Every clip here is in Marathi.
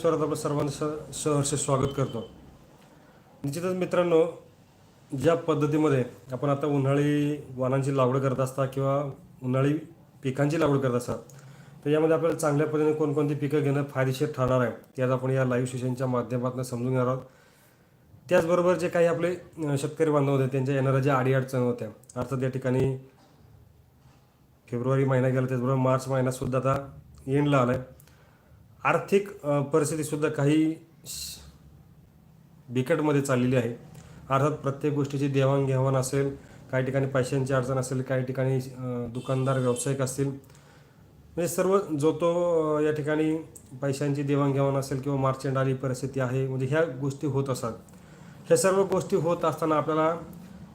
स्वरात आपलं सर्वांचं सहर्ष स्वागत करतो. निश्चितच मित्रांनो ज्या पद्धतीमध्ये आपण आता उन्हाळी वाणांची लागवड करत असता किंवा उन्हाळी पिकांची लागवड करत असता तर यामध्ये आपल्याला चांगल्या पद्धतीने कोणकोणती पिकं घेणं फायदेशीर ठरणार आहे ते आज आपण या लाईव्ह सेशनच्या माध्यमातून समजून घेणार आहोत. त्याचबरोबर जे काही आपले शेतकरी बांधव होते त्यांच्या येणाऱ्या ज्या अडीअडचणी होत्या अर्थात या ठिकाणी फेब्रुवारी महिना गेला त्याचबरोबर मार्च महिनासुद्धा आता एंडला आलाय आर्थिक परिस्थितीसुद्धा काही श- बिकटमध्ये चाललेली आहे. अर्थात प्रत्येक गोष्टीची देवाणघेवाण असेल काही ठिकाणी पैशांची अडचण असेल काही ठिकाणी दुकानदार व्यावसायिक असतील म्हणजे सर्व जो तो या ठिकाणी पैशांची देवाणघेवाण असेल किंवा मार्च आली परिस्थिती आहे म्हणजे ह्या गोष्टी होत असतात. ह्या सर्व गोष्टी होत असताना आपल्याला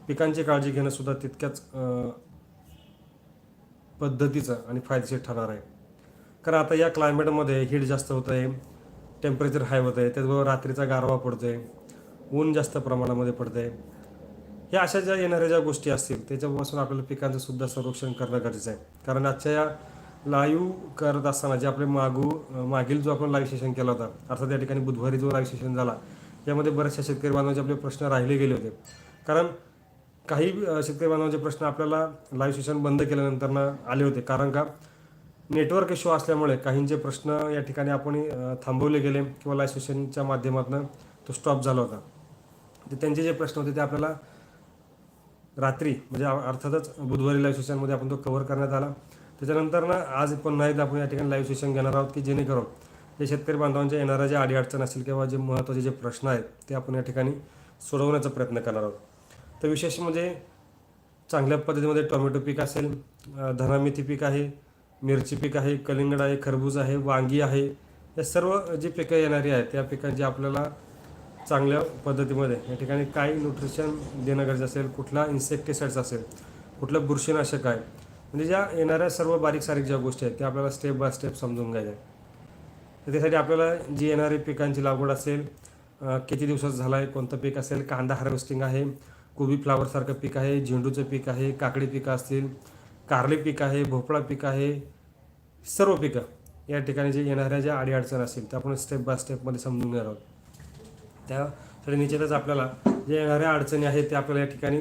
पिकांची काळजी घेणंसुद्धा तितक्याच पद्धतीचं आणि फायदेशीर ठरणार आहे. कारण आता या क्लायमेटमध्ये हीट जास्त होत आहे टेम्परेचर हाय होत आहे त्याचबरोबर रात्रीचा गारवा पडतो आहे ऊन जास्त प्रमाणामध्ये पडतं आहे ह्या अशा ज्या येणाऱ्या ज्या गोष्टी असतील त्याच्यापासून आपल्याला पिकांचं सुद्धा संरक्षण करणं गरजेचं आहे. कारण आजच्या या लाईव्ह करत असताना जे आपले मागू मागील जो आपण लाईव्ह सेशन केला होता अर्थात या ठिकाणी बुधवारी जो लाईव्ह सेशन झाला यामध्ये बऱ्याचशा शेतकरी बांधवांचे आपले प्रश्न राहिले गेले होते. कारण काही शेतकरी बांधवांचे प्रश्न आपल्याला लाईव्ह सेशन बंद केल्यानंतर आले होते. कारण का? नेटवर्क इश्यू असल्यामुळे काहींचे प्रश्न या ठिकाणी आपण थांबवले गेले किंवा लाईव्ह सेशनच्या माध्यमातून तो स्टॉप झाला होता. तर त्यांचे जे प्रश्न होते ते आपल्याला रात्री म्हणजे अर्थातच बुधवारी लाईव्ह सेशनमध्ये आपण तो कव्हर करण्यात आला. त्याच्यानंतर ना आज पुन्हा एकदा आपण या ठिकाणी लाईव्ह सेशन घेणार आहोत की जेणेकरून जे शेतकरी बांधवांच्या येणाऱ्या ज्या अडीअडचण असतील किंवा जे महत्त्वाचे जे प्रश्न आहेत ते आपण या ठिकाणी सोडवण्याचा प्रयत्न करणार आहोत. तर विशेष म्हणजे चांगल्या पद्धतीमध्ये टोमॅटो पीक असेल धनामेथी पीक आहे मिरची पीक आहे कलिंगड आहे खरबूज आहे वांगी आहे या सर्व जी पिकं येणारी आहेत त्या पिकांची आपल्याला चांगल्या पद्धतीमध्ये या ठिकाणी काय न्यूट्रिशन देणं गरजेचं असेल कुठला इन्सेक्टिसाइड्स असेल कुठलं बुरशीनाशक आहे म्हणजे ज्या येणाऱ्या सर्व बारीक सारीक ज्या गोष्टी आहेत त्या आपल्याला स्टेप बाय स्टेप समजून घ्यायच्या आहेत तर त्यासाठी आपल्याला जी येणारी पिकांची लागवड असेल किती दिवसात झाला आहे कोणतं पीक असेल कांदा हार्वेस्टिंग आहे कोबी फ्लावरसारखं पीक आहे झेंडूचं पीक आहे काकडी पिकं असतील कारले पीक आहे भोपळा पीक आहे सर्व पिकं या ठिकाणी जे येणाऱ्या ज्या अडीअडचण असतील त्या आपण स्टेप बाय स्टेपमध्ये समजून घेणार आहोत. त्यासाठी निश्चितच आपल्याला जे येणाऱ्या अडचणी आहेत त्या आपल्याला या ठिकाणी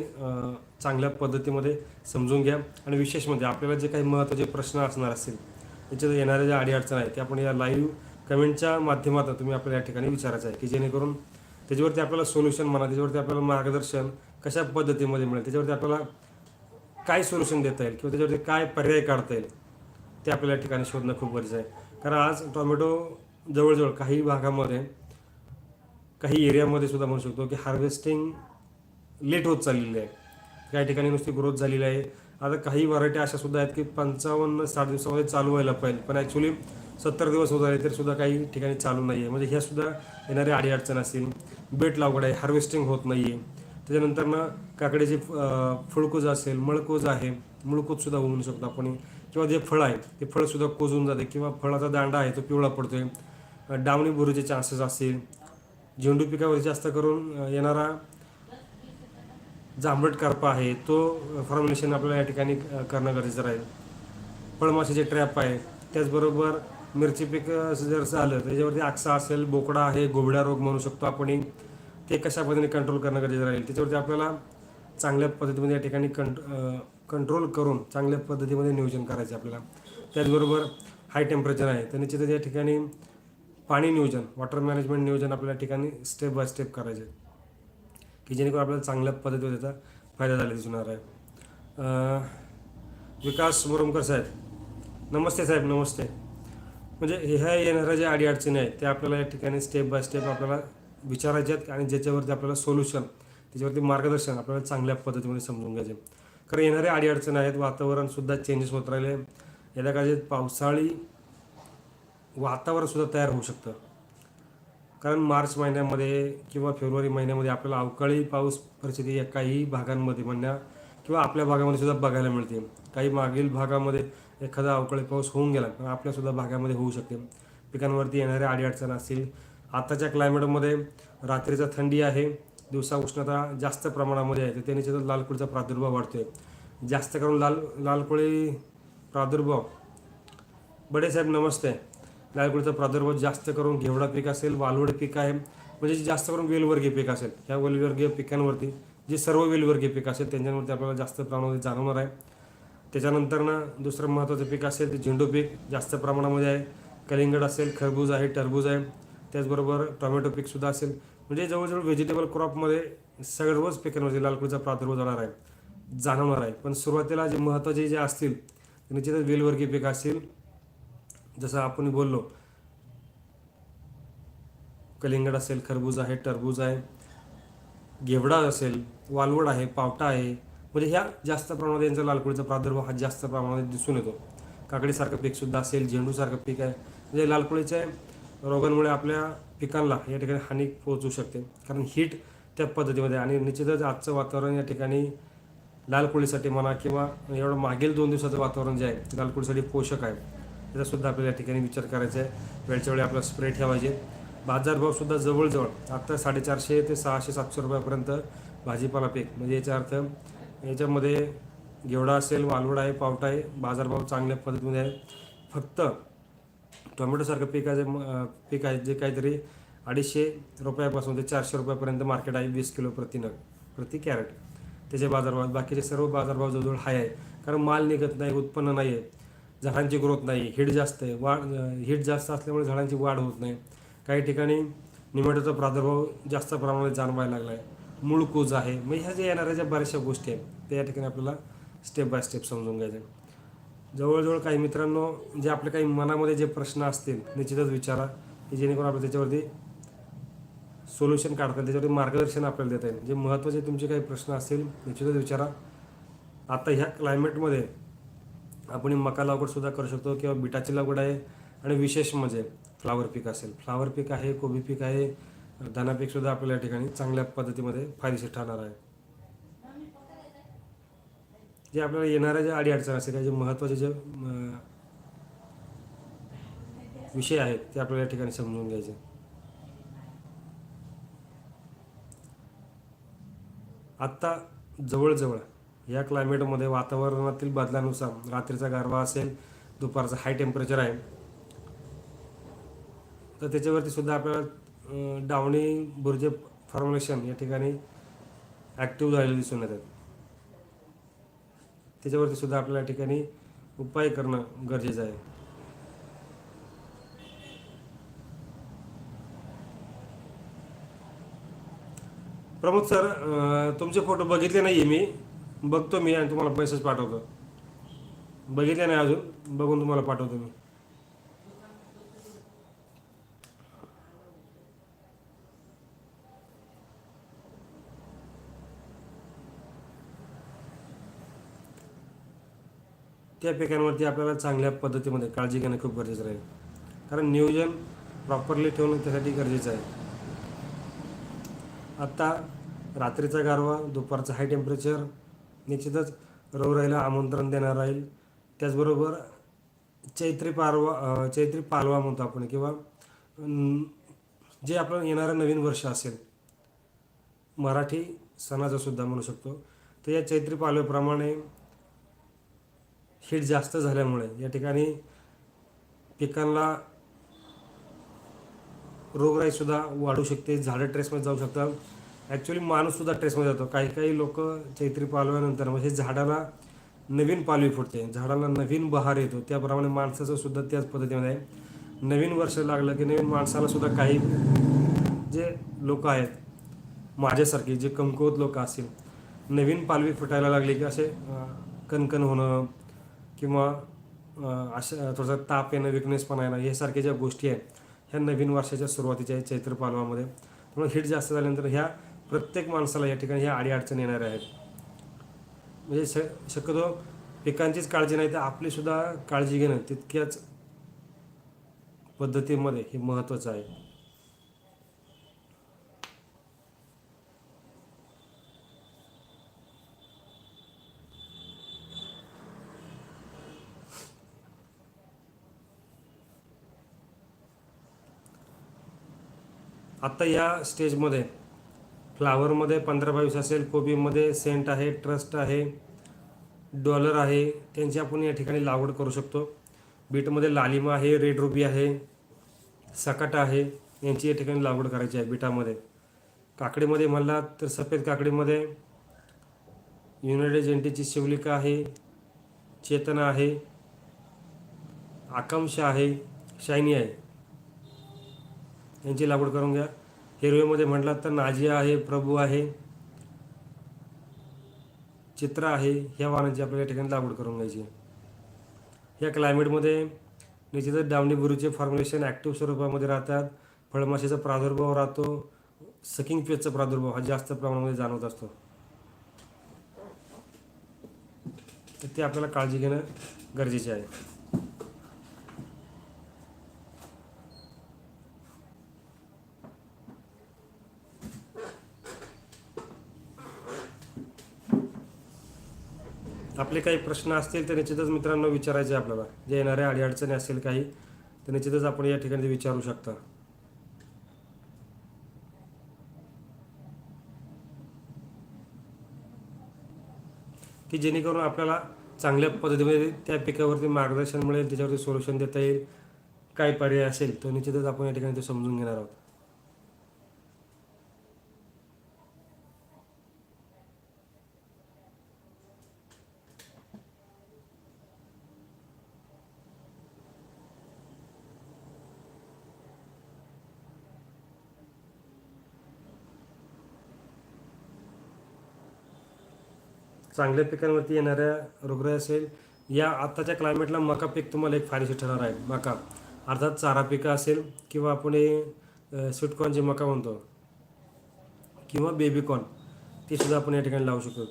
चांगल्या पद्धतीमध्ये समजून घ्या. आणि विशेष म्हणजे आपल्याला जे काही महत्त्वाचे प्रश्न असणार असतील त्याच्यात येणाऱ्या ज्या अडीअडचण आहेत त्या आपण या लाईव्ह कमेंटच्या माध्यमातून तुम्ही आपल्याला या ठिकाणी विचारायचं आहे की जेणेकरून त्याच्यावरती आपल्याला सोल्युशन म्हणा त्याच्यावरती आपल्याला मार्गदर्शन कशा पद्धतीमध्ये मिळेल त्याच्यावरती आपल्याला काय सोल्युशन देता येईल? किंवा त्याच्यावरती काय पर्याय काढता येईल? ते आपल्याला ठिकाणी शोधणं खूप गरजेचं आहे. कारण आज टोमॅटो जवळजवळ काही भागामध्ये काही एरियामध्ये सुद्धा म्हणू शकतो की हार्वेस्टिंग लेट होत चाललेली आहे. काही ठिकाणी नुसती ग्रोथ झालेली आहे. आता काही व्हरायटी अशा सुद्धा आहेत की पंचावन्न साठ दिवसामध्ये चालू व्हायला पाहिजे. पण ॲक्च्युली सत्तर दिवस होत आले तरी सुद्धा काही ठिकाणी चालू नाही आहे म्हणजे ह्यासुद्धा येणाऱ्या अडीअडचण असतील. बेट लागवड आहे. हार्वेस्टिंग होत नाही आहे त्याच्यानंतर ना काकडीचे फळकोज असेल मळकूज आहे मुळकूज सुद्धा होऊ शकतो आपण. किंवा जे फळ आहे ते फळ सुद्धा कोजून जाते किंवा फळाचा दांडा आहे तो पिवळा पडतोय. आहे डावणी भरूचे चान्सेस असतील झेंडू पिकावर जास्त करून येणारा जांभट करपा आहे तो फॉर्म्युलेशन आपल्याला या ठिकाणी करणं गरजेचं राहील. फळमाशीचे ट्रॅप आहे. त्याचबरोबर मिरची पीक जर झालं त्याच्यावरती आक्सा असेल बोकडा आहे गोबड्या रोग म्हणू शकतो आपण. ते कशा पद्धतीने कंट्रोल करणं गरजेचं राहील त्याच्यावरती आपल्याला चांगल्या पद्धतीमध्ये या ठिकाणी कंट कंट्रोल करून चांगल्या पद्धतीमध्ये नियोजन करायचं आपल्याला. त्याचबरोबर हाय टेम्परेचर आहे तर निश्चितच या ठिकाणी पाणी नियोजन वॉटर मॅनेजमेंट नियोजन आपल्या ठिकाणी स्टेप बाय स्टेप करायचे की जेणेकरून आपल्याला चांगल्या पद्धतीवर त्याचा फायदा झाला दिसणार आहे. विकास मुरुमकर साहेब नमस्ते साहेब नमस्ते. म्हणजे ह्या येणाऱ्या ज्या अडीअडचणी आहेत त्या आपल्याला या ठिकाणी स्टेप बाय स्टेप आपल्याला विचारायचे आहेत आणि ज्याच्यावरती आपल्याला सोल्युशन त्याच्यावरती मार्गदर्शन आपल्याला चांगल्या पद्धतीमध्ये समजून घ्यायचे. कारण येणाऱ्या अडीअडचणी आहेत वातावरणसुद्धा चेंजेस होत राहिले. येत्या काळात पावसाळी वातावरणसुद्धा तयार होऊ शकतं. कारण मार्च महिन्यामध्ये किंवा फेब्रुवारी महिन्यामध्ये आपल्याला अवकाळी पाऊस परिस्थिती या काही भागांमध्ये म्हणण्या किंवा आपल्या भागामध्ये सुद्धा बघायला मिळते. काही मागील भागामध्ये एखादा अवकाळी पाऊस होऊन गेला पण आपल्यासुद्धा भागामध्ये होऊ शकते. पिकांवरती येणाऱ्या अडीअडचण असतील आताच्या क्लायमेटमध्ये रात्रीचा थंडी आहे दिवसा उष्णता जास्त प्रमाणामध्ये आहे तर त्याने लाल लालकुळीचा प्रादुर्भाव वाढतो आहे जास्त करून लाल लालकोळी प्रादुर्भाव. बडे साहेब नमस्ते. लाल कोळीचा प्रादुर्भाव जास्त करून घेवडा पीक असेल वालवड पीक आहे म्हणजे जे जास्त करून वेलवर्गीय पीक असेल ह्या वेलवर्गीय पिकांवरती जे सर्व वेलवर्गीय पीक असेल त्यांच्यावरती आपल्याला जास्त प्रमाणामध्ये जाणवणार आहे. त्याच्यानंतर ना दुसरं महत्त्वाचं पीक असेल ते झेंडू पीक. जास्त प्रमाणामध्ये आहे. कलिंगड असेल खरबूज आहे टरबूज आहे. त्याचबरोबर टोमॅटो पीकसुद्धा असेल. म्हणजे जवळजवळ व्हेजिटेबल क्रॉपमध्ये सर्वच पिकांमध्ये लालकुळीचा प्रादुर्भाव जाणार आहे. जाणवणार आहे. पण सुरुवातीला जे महत्त्वाचे जे असतील निश्चितच वेलवर्गीय पीक असतील जसं आपण बोललो कलिंगड असेल खरबूज आहे टरबूज आहे घेवडा असेल वालवड आहे पावटा आहे. म्हणजे ह्या जास्त प्रमाणात यांचा लालकुळीचा प्रादुर्भाव हा जास्त प्रमाणात दिसून येतो. काकडीसारखं पीकसुद्धा असेल झेंडूसारखं पीक आहे. म्हणजे लालकुळीचे रोगांमुळे आपल्या पिकांना या ठिकाणी हानी पोहोचू शकते. कारण हीट त्या पद्धतीमध्ये आणि निश्चितच आजचं वातावरण या ठिकाणी लाल कोळीसाठी म्हणा किंवा एवढं मागील दोन दिवसाचं वातावरण जे आहे लाल कोळीसाठी पोषक आहे. त्याचासुद्धा आपल्याला या ठिकाणी विचार करायचा आहे. वेळच्या वेळी आपला स्प्रे ठेवायचे. बाजारभावसुद्धा जवळजवळ आत्ता साडेचारशे ते सहाशे सातशे रुपयापर्यंत भाजीपाला पीक. म्हणजे याचा अर्थ याच्यामध्ये घेवडा असेल वालवड आहे पावटा आहे बाजारभाव चांगल्या पद्धतीमध्ये आहे. फक्त टोमॅटोसारखं पीक आहे जे पीक आहे जे काहीतरी अडीचशे रुपयापासून ते चारशे रुपयापर्यंत मार्केट आहे वीस किलो प्रति नग प्रति कॅरेट. त्याचे बाजारभाव बाकीचे सर्व बाजारभाव जवळजवळ हाय आहे. कारण माल निघत नाही उत्पन्न नाही आहे झाडांची ग्रोथ नाही हीट जास्त आहे वाढ हीट जास्त असल्यामुळे झाडांची वाढ होत नाही. काही ठिकाणी निमेटोचा प्रादुर्भाव जास्त प्रमाणात जाणवायला लागला आहे मूळ कोज आहे. मग ह्या जे येणाऱ्या ज्या बऱ्याचशा गोष्टी आहेत त्या या ठिकाणी आपल्याला स्टेप बाय स्टेप समजून घ्यायचे जवळजवळ काही मित्रांनो जे आपले काही मनामध्ये जे प्रश्न असतील निश्चितच विचारा की जेणेकरून आपल्याला त्याच्यावरती सोल्युशन काढता येईल त्याच्यावरती मार्गदर्शन आपल्याला देता येईल. जे महत्त्वाचे तुमचे काही प्रश्न असतील निश्चितच विचारा. आता ह्या क्लायमेटमध्ये आपण मका लागवडसुद्धा करू शकतो किंवा बिटाची लागवड आहे आणि विशेष म्हणजे फ्लावर पीक असेल. फ्लावर पीक आहे कोबी पीक आहे धना पीकसुद्धा आपल्याला या ठिकाणी चांगल्या पद्धतीमध्ये फायदेशीर ठरणार आहे. जे आपल्याला येणाऱ्या ज्या अडीअडचण असेल त्या जे महत्त्वाचे जे विषय आहेत ते आपल्याला या ठिकाणी समजून घ्यायचे. आत्ता जवळजवळ या क्लायमेटमध्ये वातावरणातील बदलानुसार रात्रीचा गारवा असेल दुपारचं हाय टेम्परेचर आहे तर त्याच्यावरती सुद्धा आपल्याला डावणी बुर्जे फॉर्म्युलेशन या ठिकाणी ॲक्टिव्ह झालेले दिसून येतात. त्याच्यावरती सुद्धा आपल्याला ठिकाणी उपाय करणं गरजेचं आहे. प्रमोद सर तुमचे फोटो बघितले नाही मी. बघतो मी आणि तुम्हाला पैसेच पाठवतो. बघितले नाही अजून? बघून तुम्हाला पाठवतो मी. त्या पिकांवरती आपल्याला चांगल्या पद्धतीमध्ये काळजी घेणं खूप गरजेचं राहील. कारण नियोजन प्रॉपरली ठेवणं त्यासाठी गरजेचं आहे. आत्ता रात्रीचा गारवा दुपारचं हाय टेम्परेचर निश्चितच रोगराईला आमंत्रण देणार राहील. त्याचबरोबर चैत्री पारवा चैत्री पालवा म्हणतो आपण किंवा जे आपलं येणारं नवीन वर्ष असेल मराठी सणाचं सुद्धा म्हणू शकतो. तर या चैत्री पालवेप्रमाणे हीट जास्त झाल्यामुळे या ठिकाणी पिकांना रोगराईसुद्धा वाढू शकते झाडं ट्रेसमध्ये जाऊ शकतात. ॲक्च्युली माणूससुद्धा ट्रेसमध्ये जातो. काही काही लोक चैत्री पालव्यानंतर म्हणजे झाडाला नवीन पालवी फुटते. झाडाला नवीन बहार येतो. त्याप्रमाणे माणसाचं सुद्धा त्याच पद्धतीमध्ये आहे. नवीन वर्ष लागलं की नवीन माणसाला सुद्धा काही जे लोक आहेत माझ्यासारखे जे कमकुवत लोक असतील नवीन पालवी फुटायला लागली की असे कणकण होणं किंवा अशा थोडासा ताप येणं विकनेसपणा येणं यासारख्या ज्या गोष्टी आहेत ह्या नवीन वर्षाच्या सुरुवातीच्या आहेत चैत्र पालवामध्ये त्यामुळे हिट जास्त झाल्यानंतर ह्या प्रत्येक माणसाला या ठिकाणी ह्या अडीअडचणी येणाऱ्या आहेत. म्हणजे श शक्यतो पिकांचीच काळजी नाही तर आपलीसुद्धा काळजी घेणं तितक्याच पद्धतीमध्ये हे महत्त्वाचं आहे. आत्ता या स्टेजमध्ये फ्लावरमध्ये पंधरा बावीस असेल कोबीमध्ये सेंट आहे ट्रस्ट आहे डॉलर आहे त्यांची आपण या ठिकाणी लागवड करू शकतो. बीटमध्ये लालिमा आहे रेड रुबी आहे सकाटा आहे यांची या ठिकाणी लागवड करायची आहे बीटामध्ये. काकडीमध्ये म्हणला तर सफेद काकडीमध्ये युनायटेड जेंटीची शिवलिका आहे चेतना आहे आकांक्षा आहे शायनी आहे. यांची लागवड करून घ्या. हिरवेमध्ये म्हटलात तर नाजिया आहे प्रभू आहे चित्र आहे ह्या वाहनांची आपल्याला या ठिकाणी लागवड करून घ्यायची या क्लायमेटमध्ये निश्चितच डावणी बुरूचे फॉर्म्युलेशन ॲक्टिव्ह स्वरूपामध्ये राहतात. फळमाशीचा प्रादुर्भाव राहतो. सकिंग पेजचा प्रादुर्भाव हा जास्त प्रमाणामध्ये जाणवत असतो. तर ते आपल्याला काळजी घेणं गरजेचे आहे. आपले काही प्रश्न असतील तर निश्चितच मित्रांनो विचारायचे आपल्याला. जे येणाऱ्या अडीअडचणी असतील काही तर निश्चितच आपण या ठिकाणी विचारू शकता. की जेणेकरून आपल्याला चांगल्या पद्धतीमध्ये त्या पिकावरती मार्गदर्शन मिळेल त्याच्यावरती सोल्युशन देता येईल काय पर्याय असेल तो निश्चितच आपण या ठिकाणी ते समजून घेणार आहोत. चांगल्या पिकांवरती येणाऱ्या रोगराई असेल या आत्ताच्या क्लायमेटला मका पीक तुम्हाला एक फायदेशीर ठरणार आहे. मका. अर्थात चारा पिकं असेल किंवा आपण हे स्वीटकॉर्न जे मका म्हणतो किंवा बेबीकॉर्न ते सुद्धा आपण या ठिकाणी लावू शकतो.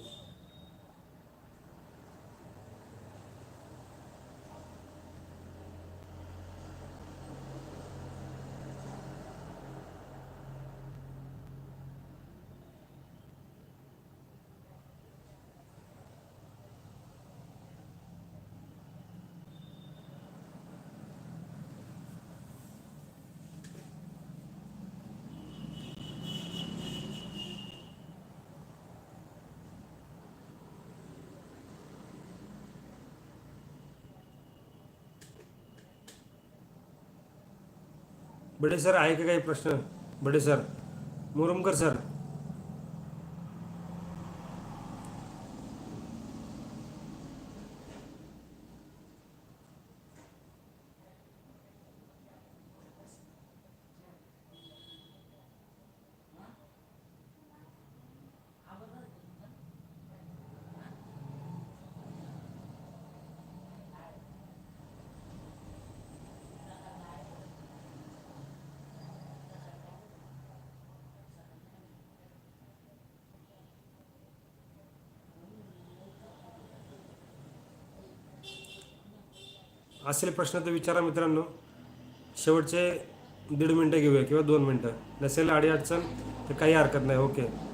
बडे सर आहे का काही प्रश्न बडे सर मुरुमकर सर असेल प्रश्न तर विचारा मित्रांनो. शेवटचे दीड मिनटं घेऊया किंवा दोन मिनटं. नसेल अडी अडचण तर काही हरकत नाही. ओके.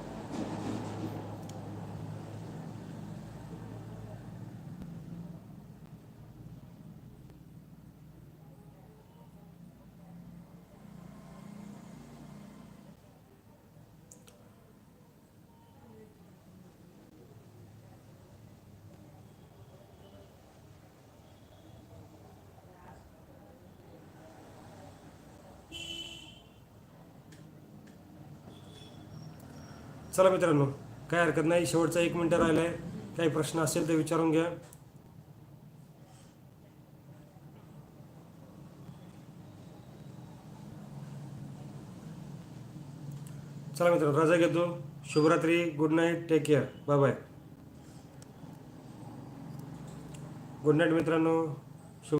चला मित्रांनो काय हरकत नाही. शेवटचा एक मिनटं राहिला आहे काही प्रश्न असेल तर विचारून घ्या. चला मित्रांनो रजा घेतो. शुभरात्री. Good night take care bye bye good night मित्रांनो.